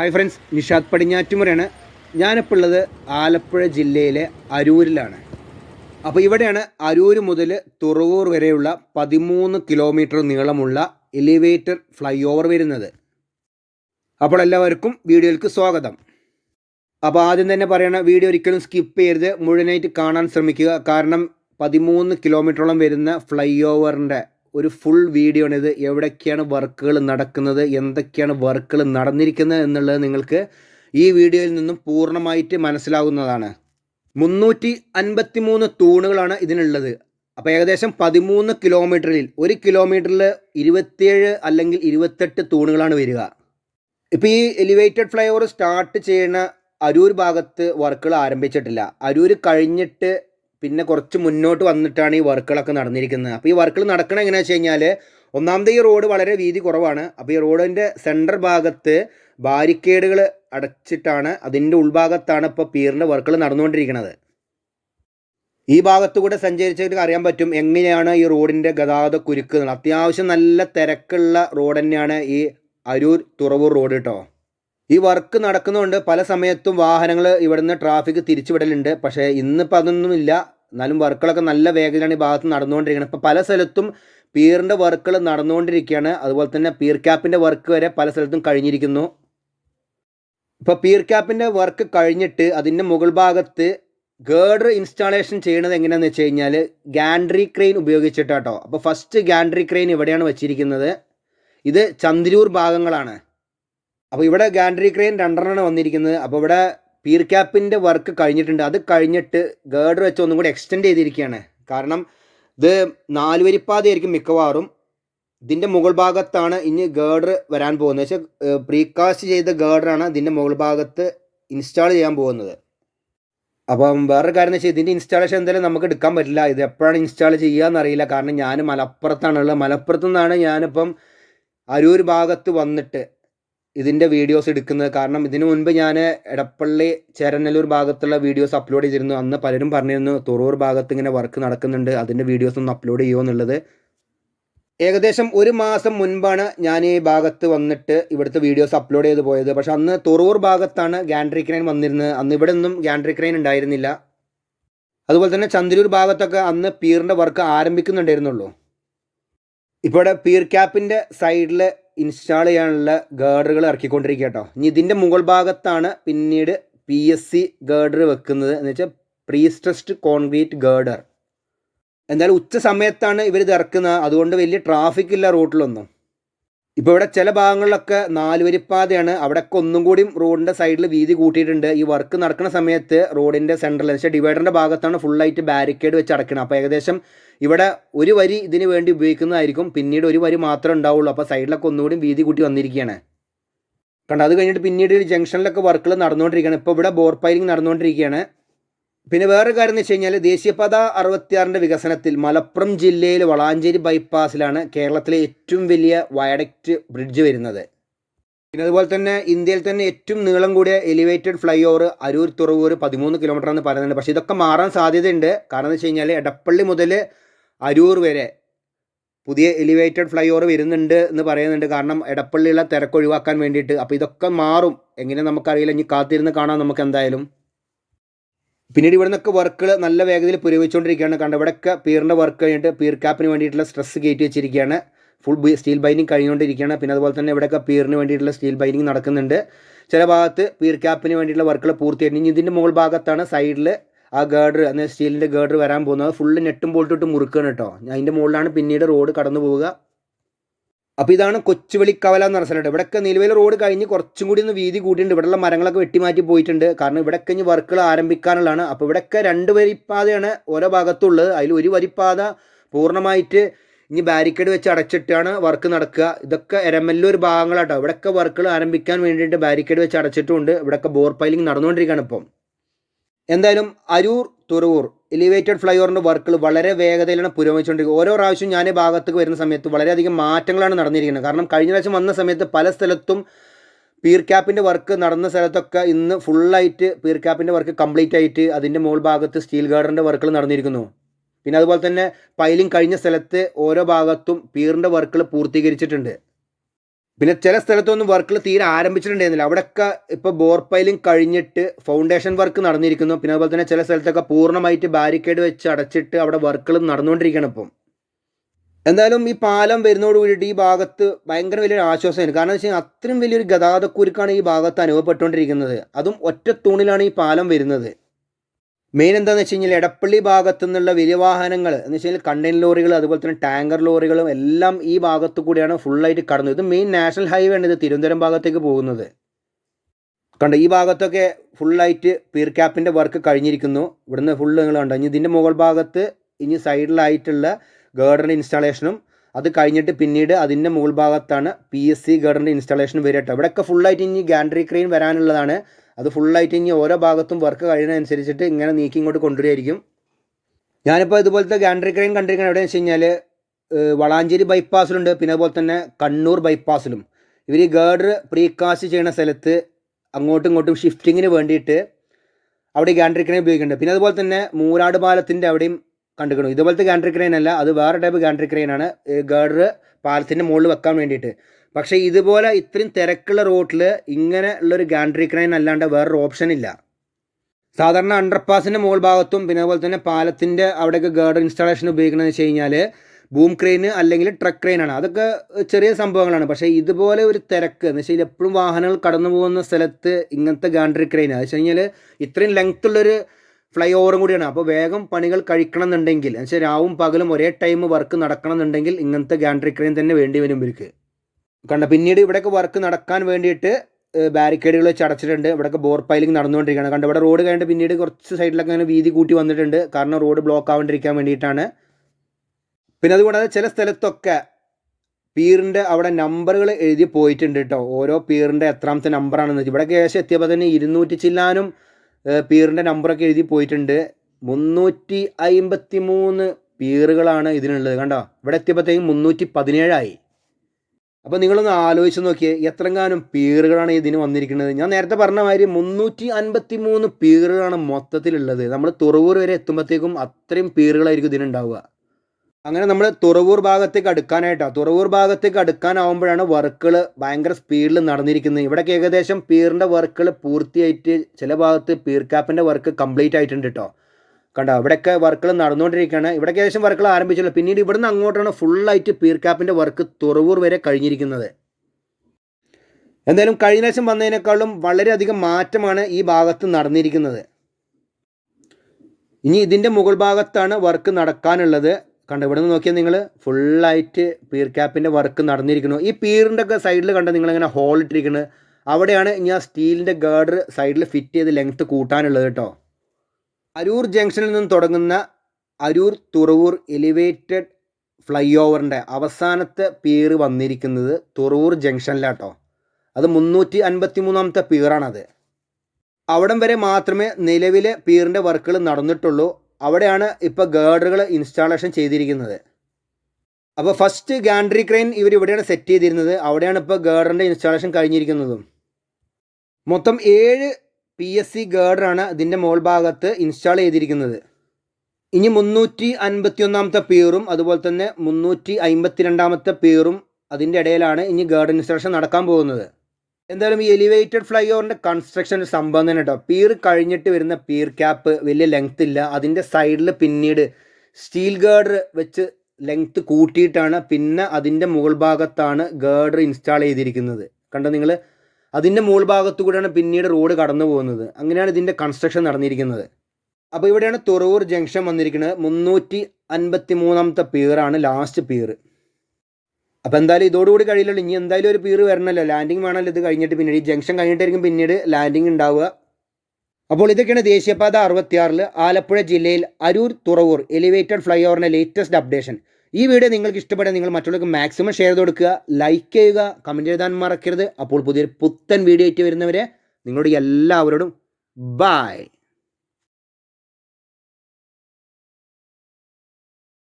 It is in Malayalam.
Hi friends Nishad പടിഞ്ഞാറ്റുമുറയാണ്. ഞാനിപ്പോൾ ഉള്ളത് ആലപ്പുഴ ജില്ലയിലെ അരൂരിലാണ്. അപ്പോൾ ഇവിടെയാണ് അരൂർ മുതൽ തുറവൂർ വരെയുള്ള പതിമൂന്ന് കിലോമീറ്റർ നീളമുള്ള എലിവേറ്റർ ഫ്ലൈ ഓവർ വരുന്നത്. അപ്പോൾ എല്ലാവർക്കും വീഡിയോയിലേക്ക് സ്വാഗതം. അപ്പോൾ ആദ്യം തന്നെ പറയണ വീഡിയോ ഒരിക്കലും സ്കിപ്പ് ചെയ്യരുത്. മുഴുവനായിട്ട് കാണാൻ ശ്രമിക്കുക. കാരണം പതിമൂന്ന് കിലോമീറ്ററോളം വരുന്ന ഫ്ലൈ ഓവറിന്റെ ഒരു ഫുൾ വീഡിയോ ആണ് ഇത്. എവിടെയൊക്കെയാണ് വർക്കുകൾ നടക്കുന്നത് എന്തൊക്കെയാണ് വർക്കുകൾ നടന്നിരിക്കുന്നത് എന്നുള്ളത് നിങ്ങൾക്ക് ഈ വീഡിയോയിൽ നിന്നും പൂർണമായിട്ട് മനസ്സിലാകുന്നതാണ് മുന്നൂറ്റി അൻപത്തി മൂന്ന് തൂണുകളാണ് ഇതിനുള്ളത്. അപ്പോൾ ഏകദേശം പതിമൂന്ന് കിലോമീറ്ററിൽ ഒരു കിലോമീറ്ററിൽ ഇരുപത്തിയേഴ് അല്ലെങ്കിൽ ഇരുപത്തെട്ട് തൂണുകളാണ് വരിക. ഇപ്പോൾ ഈ എലിവേറ്റഡ് ഫ്ലൈ ഓവർ സ്റ്റാർട്ട് ചെയ്യുന്ന അരൂർ ഭാഗത്ത് വർക്കുകൾ ആരംഭിച്ചിട്ടില്ല. അരൂർ കഴിഞ്ഞിട്ട് പിന്നെ കുറച്ച് മുന്നോട്ട് വന്നിട്ടാണ് ഈ വർക്കുകളൊക്കെ നടന്നിരിക്കുന്നത്. അപ്പോൾ ഈ വർക്കുകൾ നടക്കണം എങ്ങനെയാണെന്ന് വെച്ച് കഴിഞ്ഞാൽ ഒന്നാമത് ഈ റോഡ് വളരെ വീതി കുറവാണ്. അപ്പോൾ ഈ റോഡിന്റെ സെന്റർ ഭാഗത്ത് ബാരിക്കേഡുകൾ അടച്ചിട്ടാണ് അതിന്റെ ഉൾഭാഗത്താണ് ഇപ്പോൾ പീറിന്റെ വർക്കുകൾ നടന്നുകൊണ്ടിരിക്കുന്നത്. ഈ ഭാഗത്തുകൂടെ സഞ്ചരിച്ചവർക്ക് അറിയാൻ പറ്റും എങ്ങനെയാണ് ഈ റോഡിന്റെ ഗതാഗത കുരുക്ക് എന്നുള്ളത്. അത്യാവശ്യം നല്ല തിരക്കുള്ള റോഡ് തന്നെയാണ് ഈ അരൂർ തുറവൂർ റോഡ് കേട്ടോ ഈ വർക്ക് നടക്കുന്നതുകൊണ്ട് പല സമയത്തും വാഹനങ്ങൾ ഇവിടുന്ന് ട്രാഫിക് തിരിച്ചുവിടലുണ്ട്. പക്ഷേ ഇന്നിപ്പോൾ അതൊന്നും ഇല്ല. എന്നാലും വർക്കുകളൊക്കെ നല്ല വേഗതയിലാണ് ഈ ഭാഗത്ത് നടന്നുകൊണ്ടിരിക്കുന്നത് ഇപ്പോൾ പല സ്ഥലത്തും പീറിന്റെ വർക്കുകൾ നടന്നുകൊണ്ടിരിക്കുകയാണ്. അതുപോലെ തന്നെ പീർ ക്യാപ്പിന്റെ വർക്ക് വരെ പല സ്ഥലത്തും കഴിഞ്ഞിരിക്കുന്നു. ഇപ്പോൾ പീർ ക്യാപ്പിന്റെ വർക്ക് കഴിഞ്ഞിട്ട് അതിന്റെ മുകൾ ഭാഗത്ത് ഗേഡർ ഇൻസ്റ്റാളേഷൻ ചെയ്യുന്നത് എങ്ങനെയാണെന്ന് വെച്ച് കഴിഞ്ഞാൽ ഗാൻഡ്രി ക്രെയിൻ ഉപയോഗിച്ചിട്ടാട്ടോ. അപ്പോൾ ഫസ്റ്റ് ഗാൻഡ്രി ക്രെയിൻ ഇവിടെയാണ് വെച്ചിരിക്കുന്നത്. ഇത് ചന്ദ്രൂർ ഭാഗങ്ങളാണ്. അപ്പോൾ ഇവിടെ ഗാൻഡ്രി ക്രെയിൻ രണ്ടെണ്ണമാണ് വന്നിരിക്കുന്നത്. അപ്പോൾ ഇവിടെ പീർ ക്യാപ്പിന്റെ വർക്ക് കഴിഞ്ഞിട്ടുണ്ട്. അത് കഴിഞ്ഞിട്ട് ഗേർഡർ വെച്ച് ഒന്നും കൂടി എക്സ്റ്റെൻഡ് ചെയ്തിരിക്കുകയാണ്. കാരണം ഇത് നാല് വരിപ്പാതയായിരിക്കും മിക്കവാറും. ഇതിന്റെ മുകൾ ഭാഗത്താണ് ഇനി ഗേർഡർ വരാൻ പോകുന്നത്. വെച്ചാൽ പ്രീകാസ്റ്റ് ചെയ്ത ഗേർഡറാണ് ഇതിന്റെ മുകൾ ഭാഗത്ത് ഇൻസ്റ്റാൾ ചെയ്യാൻ പോകുന്നത്. അപ്പം വേറൊരു കാര്യം എന്ന് വെച്ചാൽ ഇതിന്റെ ഇൻസ്റ്റാളേഷൻ എന്തായാലും നമുക്ക് എടുക്കാൻ പറ്റില്ല. ഇത് എപ്പോഴാണ് ഇൻസ്റ്റാൾ ചെയ്യുക എന്നറിയില്ല. കാരണം ഞാൻ മലപ്പുറത്താണുള്ളത്. മലപ്പുറത്തു നിന്നാണ് ഞാനിപ്പം അരൂർ ഭാഗത്ത് വന്നിട്ട് ഇതിന്റെ വീഡിയോസ് എടുക്കുന്നത്. കാരണം ഇതിനു മുൻപ് ഞാൻ എടപ്പള്ളി ചേരനല്ലൂർ ഭാഗത്തുള്ള വീഡിയോസ് അപ്ലോഡ് ചെയ്തിരുന്നു. അന്ന് പലരും പറഞ്ഞിരുന്നു തുറൂർ ഭാഗത്ത് ഇങ്ങനെ വർക്ക് നടക്കുന്നുണ്ട് അതിന്റെ വീഡിയോസ് ഒന്ന് അപ്ലോഡ് ചെയ്യുമോ എന്നുള്ളത്. ഏകദേശം ഒരു മാസം മുൻപാണ് ഞാൻ ഈ ഭാഗത്ത് വന്നിട്ട് ഇവിടുത്തെ വീഡിയോസ് അപ്ലോഡ് ചെയ്ത് പോയത്. പക്ഷെ അന്ന് തുറൂർ ഭാഗത്താണ് ഗാൻഡ്രി ക്രെയിൻ വന്നിരുന്നത്. അന്ന് ഇവിടെ ഒന്നും ഗാൻഡ്രി ക്രെയിൻ ഉണ്ടായിരുന്നില്ല. അതുപോലെ തന്നെ ചന്ദ്രൂർ ഭാഗത്തൊക്കെ അന്ന് പീറിന്റെ വർക്ക് ആരംഭിക്കുന്നുണ്ടായിരുന്നുള്ളൂ. ഇപ്പോൾ പീർ ക്യാപ്പിന്റെ സൈഡിൽ ഇൻസ്റ്റാൾ ചെയ്യാനുള്ള ഗേഡറുകൾ ഇറക്കിക്കൊണ്ടിരിക്കുക കേട്ടോ. ഇനി ഇതിന്റെ മുകൾ ഭാഗത്താണ് പിന്നീട് പി എസ് സി ഗേഡർ വെക്കുന്നത്. എന്ന് വെച്ചാൽ പ്രീസ്ട്രസ്റ്റ് കോൺക്രീറ്റ് ഗേഡർ. എന്തായാലും ഉച്ച സമയത്താണ് ഇവർ ഇത് ഇറക്കുന്നത്. അതുകൊണ്ട് വലിയ ട്രാഫിക് ഇല്ല റൂട്ടിലൊന്നും ഇപ്പോൾ ഇവിടെ ചില ഭാഗങ്ങളിലൊക്കെ നാല് വരിപ്പാതയാണ് അവിടെയൊക്കെ ഒന്നും കൂടിയും റോഡിന്റെ സൈഡിൽ വീതി കൂട്ടിയിട്ടുണ്ട്. ഈ വർക്ക് നടക്കുന്ന സമയത്ത് റോഡിന്റെ സെന്ററിൽ വെച്ചാൽ ഡിവൈഡറിന്റെ ഭാഗത്താണ് ഫുള്ളായിട്ട് ബാരിക്കേഡ് വെച്ച് അടക്കണം അപ്പോൾ ഏകദേശം ഇവിടെ ഒരു വരി ഇതിന് വേണ്ടി ഉപയോഗിക്കുന്നതായിരിക്കും. പിന്നീട് ഒരു വരി മാത്രമേ ഉണ്ടാവുള്ളൂ. അപ്പോൾ സൈഡിലൊക്കെ ഒന്നുകൂടി വീതി കൂട്ടി വന്നിരിക്കുകയാണ്. കണ്ട? അത് കഴിഞ്ഞിട്ട് പിന്നീട് ജംഗ്ഷനിലൊക്കെ വർക്കുകൾ നടന്നുകൊണ്ടിരിക്കുകയാണ്. ഇപ്പോൾ ഇവിടെ ബോർ പൈലിംഗ് നടന്നുകൊണ്ടിരിക്കുകയാണ്. പിന്നെ വേറൊരു കാര്യം എന്ന് വെച്ച് കഴിഞ്ഞാൽ ദേശീയപാത അറുപത്തിയാറിന്റെ വികസനത്തിൽ മലപ്പുറം ജില്ലയിൽ വളാഞ്ചേരി ബൈപ്പാസിലാണ് കേരളത്തിലെ ഏറ്റവും വലിയ വയഡക്റ്റ് ബ്രിഡ്ജ് വരുന്നത്. പിന്നെ അതുപോലെ തന്നെ ഇന്ത്യയിൽ തന്നെ ഏറ്റവും നീളം കൂടിയ elevated flyover Aroor Thuravoor പതിമൂന്ന് കിലോമീറ്റർ എന്ന് പറയുന്നുണ്ട് പക്ഷേ ഇതൊക്കെ മാറാൻ സാധ്യതയുണ്ട്. കാരണം എന്ന് വെച്ച് കഴിഞ്ഞാൽ എടപ്പള്ളി മുതൽ അരൂർ വരെ പുതിയ എലിവേറ്റഡ് ഫ്ലൈ ഓവർ വരുന്നുണ്ട് എന്ന് പറയുന്നുണ്ട്. കാരണം എടപ്പള്ളിയുള്ള തിരക്ക് ഒഴിവാക്കാൻ വേണ്ടിയിട്ട്. അപ്പോൾ ഇതൊക്കെ മാറും. എങ്ങനെ നമുക്കറിയില്ല. ഇനി കാത്തിരുന്ന് കാണാം നമുക്ക് എന്തായാലും. പിന്നീട് ഇവിടെ നിന്നൊക്കെ വർക്കുകൾ നല്ല വേഗതയിൽ പുരോഗമിച്ചുകൊണ്ടിരിക്കുകയാണ്. കണ്ട ഇവിടെയൊക്കെ പീറിന്റെ വർക്ക് കഴിഞ്ഞിട്ട് പീർ ക്യാപ്പിന് വേണ്ടിയിട്ടുള്ള സ്ട്രെസ് കയറ്റി വെച്ചിരിക്കുകയാണ്. ഫുൾ സ്റ്റീൽ ബൈനിങ് കഴിഞ്ഞുകൊണ്ടിരിക്കുകയാണ്. പിന്നെ അതുപോലെ തന്നെ ഇവിടെയൊക്കെ പീറിന് വേണ്ടിയിട്ടുള്ള സ്റ്റീൽ ബൈനിങ് നടക്കുന്നുണ്ട്. ചില ഭാഗത്ത് പീർ ക്യാപ്പിന് വേണ്ടിയിട്ടുള്ള വർക്കുകൾ പൂർത്തിയായിട്ട് ഇനി ഇതിന്റെ മുകൾ ഭാഗത്താണ് സൈഡിൽ ആ ഗേഡർ അതായത് സ്റ്റീലിന്റെ ഗേഡർ വരാൻ പോകുന്നത്. ഫുള്ള് നെട്ടും ബോൾട്ടിട്ട് മുറുക്കുകയാണ് കേട്ടോ. അതിന്റെ മുകളിലാണ് പിന്നീട് റോഡ് കടന്നു പോവുക അപ്പോൾ ഇതാണ് കൊച്ചുവെളിക്കവല എന്ന് പറഞ്ഞ സ്ഥലമുണ്ട് ഇവിടെയൊക്കെ നിലവിലെ റോഡ് കഴിഞ്ഞ് കുറച്ചും കൂടി ഒന്ന് വീതി കൂട്ടിയിട്ടുണ്ട് ഇവിടെയുള്ള മരങ്ങളൊക്കെ വെട്ടിമാറ്റി പോയിട്ടുണ്ട്. കാരണം ഇവിടെയൊക്കെ ഇനി വർക്കുകൾ ആരംഭിക്കാനുള്ളതാണ്. അപ്പോൾ ഇവിടെയൊക്കെ രണ്ട് വരിപ്പാതയാണ് ഓരോ ഭാഗത്തുള്ളത്. അതിൽ ഒരു വരിപ്പാത പൂർണമായിട്ട് ഇനി ബാരിക്കേഡ് വെച്ച് അടച്ചിട്ടാണ് വർക്ക് നടക്കുക. ഇതൊക്കെ എരമല്ലൂർ ഭാഗങ്ങളാട്ടോ. ഇവിടെയൊക്കെ വർക്കുകൾ ആരംഭിക്കാൻ വേണ്ടിയിട്ട് ബാരിക്കേഡ് വെച്ച് അടച്ചിട്ടുമുണ്ട്. ഇവിടെയൊക്കെ ബോർ പൈലിംഗ് നടന്നുകൊണ്ടിരിക്കുകയാണ് ഇപ്പം. എന്തായാലും അരൂർ തുറവൂർ എലിവേറ്റഡ് ഫ്ലൈ ഓവറിന്റെ വർക്കുകൾ വളരെ വേഗതയിലാണ് പുരോഗമിച്ചുകൊണ്ടിരിക്കുക ഓരോ പ്രാവശ്യം ഞാൻ ഭാഗത്തേക്ക് വരുന്ന സമയത്ത് വളരെയധികം മാറ്റങ്ങളാണ് നടന്നിരിക്കുന്നത്. കാരണം കഴിഞ്ഞ പ്രാവശ്യം വന്ന സമയത്ത് പല സ്ഥലത്തും പീർ ക്യാപ്പിന്റെ വർക്ക് നടന്ന സ്ഥലത്തൊക്കെ ഇന്ന് ഫുള്ളായിട്ട് പീർ ക്യാപ്പിന്റെ വർക്ക് കംപ്ലീറ്റ് ആയിട്ട് അതിന്റെ മുകൾ ഭാഗത്ത് സ്റ്റീൽ ഗാർഡറിന്റെ വർക്കുകൾ നടന്നിരിക്കുന്നു. പിന്നെ അതുപോലെ തന്നെ പൈലിംഗ് കഴിഞ്ഞ സ്ഥലത്ത് ഓരോ ഭാഗത്തും പീറിന്റെ വർക്കുകൾ പൂർത്തീകരിച്ചിട്ടുണ്ട്. പിന്നെ ചില സ്ഥലത്തൊന്നും വർക്കുകൾ തീരെ ആരംഭിച്ചിട്ടുണ്ടായിരുന്നില്ല. അവിടെയൊക്കെ ഇപ്പോൾ ബോർ പൈലിംഗ് കഴിഞ്ഞിട്ട് ഫൗണ്ടേഷൻ വർക്ക് നടന്നിരിക്കുന്നു. പിന്നെ അതുപോലെ തന്നെ ചില സ്ഥലത്തൊക്കെ പൂർണമായിട്ട് ബാരിക്കേഡ് വെച്ച് അടച്ചിട്ട് അവിടെ വർക്കുകൾ നടന്നുകൊണ്ടിരിക്കുകയാണ് ഇപ്പം. എന്തായാലും ഈ പാലം വരുന്നതോട് കൂടിയിട്ട് ഈ ഭാഗത്ത് ഭയങ്കര വലിയൊരു ആശ്വാസമായിരുന്നു. കാരണം വെച്ച് കഴിഞ്ഞാൽ അത്രയും വലിയൊരു ഗതാഗതക്കുരുക്കാണ് ഈ ഭാഗത്ത് അനുഭവപ്പെട്ടുകൊണ്ടിരിക്കുന്നത്. അതും ഒറ്റ തൂണിലാണ് ഈ പാലം വരുന്നത്. മെയിൻ എന്താണെന്ന് വെച്ച് കഴിഞ്ഞാൽ എടപ്പള്ളി ഭാഗത്തു നിന്നുള്ള വലിയ വാഹനങ്ങൾ എന്ന് വെച്ച് കഴിഞ്ഞാൽ കണ്ടെയ്നർ ലോറികൾ അതുപോലെ തന്നെ ടാങ്കർ ലോറികളും എല്ലാം ഈ ഭാഗത്തു കൂടിയാണ് ഫുള്ളായിട്ട് കടന്നത്. ഇത് മെയിൻ നാഷണൽ ഹൈവേ ആണ് ഇത് തിരുവനന്തപുരം ഭാഗത്തേക്ക് പോകുന്നത്. കണ്ടോ ഈ ഭാഗത്തൊക്കെ ഫുള്ളായിട്ട് പീർ ക്യാപ്പിന്റെ വർക്ക് കഴിഞ്ഞിരിക്കുന്നു. ഇവിടുന്ന് ഫുള്ള് നിങ്ങൾ കണ്ടോ ഇനി ഇതിന്റെ മുകൾ ഭാഗത്ത് ഇനി സൈഡിലായിട്ടുള്ള ഗേർഡറിന്റെ ഇൻസ്റ്റാളേഷനും അത് കഴിഞ്ഞിട്ട് പിന്നീട് അതിന്റെ മുകൾ ഭാഗത്താണ് പി എസ് സി ഗേർഡറിന്റെ ഇൻസ്റ്റാളേഷൻ വരിക കേട്ടോ. ഇവിടെയൊക്കെ ഫുള്ളായിട്ട് ഇനി ഗാൻഡ്രി ക്രെയിൻ വരാനുള്ളതാണ്. അത് ഫുള്ളായിട്ട് ഇനി ഓരോ ഭാഗത്തും വർക്ക് കഴിയുന്നതനുസരിച്ചിട്ട് ഇങ്ങനെ നീക്കി ഇങ്ങോട്ട് കൊണ്ടുവരികയായിരിക്കും. ഞാനിപ്പോൾ ഇതുപോലത്തെ ഗാൻഡ്രി ക്രെയിൻ കണ്ടിരിക്കുന്നത് എവിടെയെന്ന് വെച്ച് കഴിഞ്ഞാൽ വളാഞ്ചേരി ബൈപ്പാസിലുണ്ട് പിന്നെ അതുപോലെ തന്നെ കണ്ണൂർ ബൈപ്പാസിലും ഇവർ ഈ ഗേർഡർ പ്രീകാസ്റ്റ് ചെയ്യുന്ന സ്ഥലത്ത് അങ്ങോട്ടും ഇങ്ങോട്ടും ഷിഫ്റ്റിങ്ങിന് വേണ്ടിയിട്ട് അവിടെ ഗാൻഡ്രി ക്രെയിൻ ഉപയോഗിക്കുന്നുണ്ട്. പിന്നെ അതുപോലെ തന്നെ മൂരാട് പാലത്തിന്റെ അവിടെയും കണ്ടുക്കണം ഇതുപോലത്തെ ഗാൻഡ്രി ക്രെയിൻ അല്ല അത് വേറെ ടൈപ്പ് ഗാൻഡ്രി ക്രെയിൻ ആണ്. ഗേർഡർ പാലത്തിന്റെ മുകളിൽ വെക്കാൻ വേണ്ടിയിട്ട്. പക്ഷേ ഇതുപോലെ ഇത്രയും തിരക്കുള്ള റോട്ടിൽ ഇങ്ങനെ ഉള്ളൊരു ഗാൻഡ്രി ക്രൈൻ അല്ലാണ്ട് വേറൊരു ഓപ്ഷൻ ഇല്ല. സാധാരണ അണ്ടർപാസിന്റെ മുകൾ ഭാഗത്തും പിന്നെ അതുപോലെ തന്നെ പാലത്തിന്റെ അവിടെയൊക്കെ ഗേർഡർ ഇൻസ്റ്റാളേഷൻ ഉപയോഗിക്കണമെന്ന് വെച്ച് കഴിഞ്ഞാൽ ബൂം ക്രെയിൻ അല്ലെങ്കിൽ ട്രക്ക് ക്രെയിൻ ആണ്. അതൊക്കെ ചെറിയ സംഭവങ്ങളാണ്. പക്ഷേ ഇതുപോലെ ഒരു തിരക്ക് എന്ന് വെച്ചാൽ എപ്പോഴും വാഹനങ്ങൾ കടന്നു പോകുന്ന സ്ഥലത്ത് ഇങ്ങനത്തെ ഗാൻഡ്രി ക്രെയിൻ അത് വെച്ച് കഴിഞ്ഞാൽ ഇത്രയും ലെങ്ത് ഉള്ളൊരു ഫ്ലൈ ഓവറും കൂടിയാണ്. അപ്പോൾ വേഗം പണികൾ കഴിക്കണം എന്നുണ്ടെങ്കിൽ എന്ന് വെച്ചാൽ രാവും പകലും ഒരേ ടൈം വർക്ക് നടക്കണം എന്നുണ്ടെങ്കിൽ ഇങ്ങനത്തെ ഗാൻഡ്രി ക്രെയിൻ തന്നെ വേണ്ടി വരും ഇവർക്ക്. കണ്ട പിന്നീട് ഇവിടെയൊക്കെ വർക്ക് നടക്കാൻ വേണ്ടിയിട്ട് ബാരിക്കേഡുകൾ വെച്ച് അടച്ചിട്ടുണ്ട്. ഇവിടെയൊക്കെ ബോർ പൈലിംഗ് നടന്നുകൊണ്ടിരിക്കുകയാണ്. കണ്ട ഇവിടെ റോഡ് കഴിഞ്ഞിട്ട് പിന്നീട് കുറച്ച് സൈഡിലൊക്കെ അങ്ങനെ വീതി കൂട്ടി വന്നിട്ടുണ്ട്. കാരണം റോഡ് ബ്ലോക്ക് ആവാണ്ടിരിക്കാൻ വേണ്ടിയിട്ടാണ്. പിന്നെ അതുകൂടാതെ ചില സ്ഥലത്തൊക്കെ പീറിന്റെ അവിടെ നമ്പറുകൾ എഴുതി പോയിട്ടുണ്ട് കേട്ടോ. ഓരോ പീറിന്റെ എത്രാമത്തെ നമ്പറാണെന്ന് വെച്ചാൽ ഇവിടെ ഏകദേശം എത്തിയപ്പോൾ തന്നെ ഇരുന്നൂറ്റി ചില്ലാനും പീറിന്റെ നമ്പറൊക്കെ എഴുതി പോയിട്ടുണ്ട്. മുന്നൂറ്റി അമ്പത്തി മൂന്ന് പീറുകളാണ് ഇതിനുള്ളത്. കണ്ടോ ഇവിടെ എത്തിയപ്പോഴത്തേക്കും മുന്നൂറ്റി പതിനേഴായി. അപ്പോൾ നിങ്ങളൊന്ന് ആലോചിച്ച് നോക്കിയേ എത്രങ്ങാനും പീറുകളാണ് ഇതിന് വന്നിരിക്കുന്നത്. ഞാൻ നേരത്തെ പറഞ്ഞ മാതിരി മുന്നൂറ്റി അൻപത്തി മൂന്ന് പീറുകളാണ് മൊത്തത്തിലുള്ളത്. നമ്മൾ തുറവൂർ വരെ എത്തുമ്പോഴത്തേക്കും അത്രയും പീറുകളായിരിക്കും ഇതിനുണ്ടാവുക. അങ്ങനെ നമ്മൾ തുറവൂർ ഭാഗത്തേക്ക് അടുക്കാനായിട്ടാണ് തുറവൂർ ഭാഗത്തേക്ക് അടുക്കാനാവുമ്പോഴാണ് വർക്കുകൾ ഭയങ്കര സ്പീഡിൽ നടന്നിരിക്കുന്നത്. ഇവിടേക്ക് ഏകദേശം പീറിന്റെ വർക്കുകൾ പൂർത്തിയായിട്ട് ചില ഭാഗത്ത് പീർ ക്യാപ്പിന്റെ വർക്ക് കംപ്ലീറ്റ് ആയിട്ടുണ്ട് കേട്ടോ കണ്ടോ ഇവിടെയൊക്കെ വർക്കുകൾ നടന്നുകൊണ്ടിരിക്കുകയാണ്. ഇവിടെയൊക്കെ ഏകദേശം വർക്കുകൾ ആരംഭിച്ചുള്ളൂ പിന്നീട് ഇവിടുന്ന് അങ്ങോട്ടാണ് ഫുള്ളായിട്ട് പീർ കാപ്പിന്റെ വർക്ക് തുറവൂർ വരെ കഴിഞ്ഞിരിക്കുന്നത്. എന്തായാലും കഴിഞ്ഞ പ്രാവശ്യം വന്നതിനേക്കാളും വളരെയധികം മാറ്റമാണ് ഈ ഭാഗത്ത് നടന്നിരിക്കുന്നത്. ഇനി ഇതിന്റെ മുകൾ ഭാഗത്താണ് വർക്ക് നടക്കാനുള്ളത്. കണ്ട ഇവിടെ നിന്ന് നോക്കിയാൽ നിങ്ങൾ ഫുള്ളായിട്ട് പീർ ക്യാപ്പിന്റെ വർക്ക് നടന്നിരിക്കുന്നു. ഈ പീറിന്റെ ഒക്കെ സൈഡിൽ കണ്ട നിങ്ങളിങ്ങനെ ഹോൾ ഇട്ടിരിക്കുന്നത് അവിടെയാണ് ഇനി ആ സ്റ്റീലിന്റെ ഗാർഡർ സൈഡിൽ ഫിറ്റ് ചെയ്ത് ലെങ്ത്ത് കൂട്ടാനുള്ളത് കേട്ടോ. അരൂർ ജംഗ്ഷനിൽ നിന്ന് തുടങ്ങുന്ന അരൂർ തുറവൂർ എലിവേറ്റഡ് ഫ്ലൈ ഓവറിന്റെ അവസാനത്തെ പേര് വന്നിരിക്കുന്നത് തുറവൂർ ജംഗ്ഷനിലാട്ടോ. അത് മുന്നൂറ്റി അൻപത്തി മൂന്നാമത്തെ പേറാണത് അവിടം വരെ മാത്രമേ നിലവിലെ പേറിന്റെ വർക്കുകൾ നടന്നിട്ടുള്ളൂ. അവിടെയാണ് ഇപ്പോൾ ഗേർഡറുകൾ ഇൻസ്റ്റാളേഷൻ ചെയ്തിരിക്കുന്നത്. അപ്പോൾ ഫസ്റ്റ് ഗാൻഡ്രി ക്രെയിൻ ഇവർ ഇവിടെയാണ് സെറ്റ് ചെയ്തിരുന്നത്. അവിടെയാണ് ഇപ്പോൾ ഗേർഡറിന്റെ ഇൻസ്റ്റാളേഷൻ കഴിഞ്ഞിരിക്കുന്നതും. മൊത്തം ഏഴ് പി എസ് സി ഗേർഡറാണ് ഇതിന്റെ മോൾ ഭാഗത്ത് ഇൻസ്റ്റാൾ ചെയ്തിരിക്കുന്നത്. ഇനി മുന്നൂറ്റി അൻപത്തി ഒന്നാമത്തെ പീറും അതുപോലെ തന്നെ മുന്നൂറ്റി അമ്പത്തി രണ്ടാമത്തെ പീറും അതിന്റെ ഇടയിലാണ് ഇനി ഗേർഡൻ ഇൻസ്റ്റാളേഷൻ നടക്കാൻ പോകുന്നത്. എന്തായാലും ഈ എലിവേറ്റഡ് ഫ്ലൈ ഓവറിന്റെ കൺസ്ട്രക്ഷൻ സംഭവം തന്നെ കേട്ടോ. പീർ കഴിഞ്ഞിട്ട് വരുന്ന പീർ ക്യാപ്പ് വലിയ ലെങ്ത് ഇല്ല. അതിന്റെ സൈഡിൽ പിന്നീട് സ്റ്റീൽ ഗേർഡർ വെച്ച് ലെങ്ത് കൂട്ടിയിട്ടാണ് പിന്നെ അതിന്റെ മുകൾ ഭാഗത്താണ് ഗേർഡർ ഇൻസ്റ്റാൾ ചെയ്തിരിക്കുന്നത്. കണ്ടോ നിങ്ങൾ അതിന്റെ മുകൾ ഭാഗത്തു കൂടെയാണ് പിന്നീട് റോഡ് കടന്നു പോകുന്നത്. അങ്ങനെയാണ് ഇതിന്റെ കൺസ്ട്രക്ഷൻ നടന്നിരിക്കുന്നത്. അപ്പോൾ ഇവിടെയാണ് തുറവൂർ ജംഗ്ഷൻ വന്നിരിക്കുന്നത്. മുന്നൂറ്റി അൻപത്തി മൂന്നാമത്തെ പീറാണ് ലാസ്റ്റ് പീർ അപ്പോൾ എന്തായാലും ഇതോടുകൂടി കഴിയില്ലല്ലോ ഇനി എന്തായാലും ഒരു പീർ വരണമല്ലോ ലാൻഡിങ് വേണമല്ലോ ഇത് കഴിഞ്ഞിട്ട് പിന്നീട്. ഈ ജംഗ്ഷൻ കഴിഞ്ഞിട്ടായിരിക്കും പിന്നീട് ലാൻഡിങ് ഉണ്ടാവുക. അപ്പോൾ ഇതൊക്കെയാണ് ദേശീയപാത അറുപത്തിയാറിൽ ആലപ്പുഴ ജില്ലയിൽ അരൂർ തുറവൂർ എലിവേറ്റഡ് ഫ്ലൈ ഓവറിന്റെ ലേറ്റസ്റ്റ് അപ്ഡേഷൻ ഈ വീഡിയോ നിങ്ങൾക്ക് ഇഷ്ടപ്പെട്ടാൽ നിങ്ങൾ മറ്റുള്ളവർക്ക് മാക്സിമം ഷെയർ ചെയ്ത് കൊടുക്കുക ലൈക്ക് ചെയ്യുക കമന്റ് എഴുതാൻ മറക്കരുത്. അപ്പോൾ പുതിയൊരു പുത്തൻ വീഡിയോ ആയിട്ട് വരുന്നവരെ നിങ്ങളോട് എല്ലാവരോടും ബായ്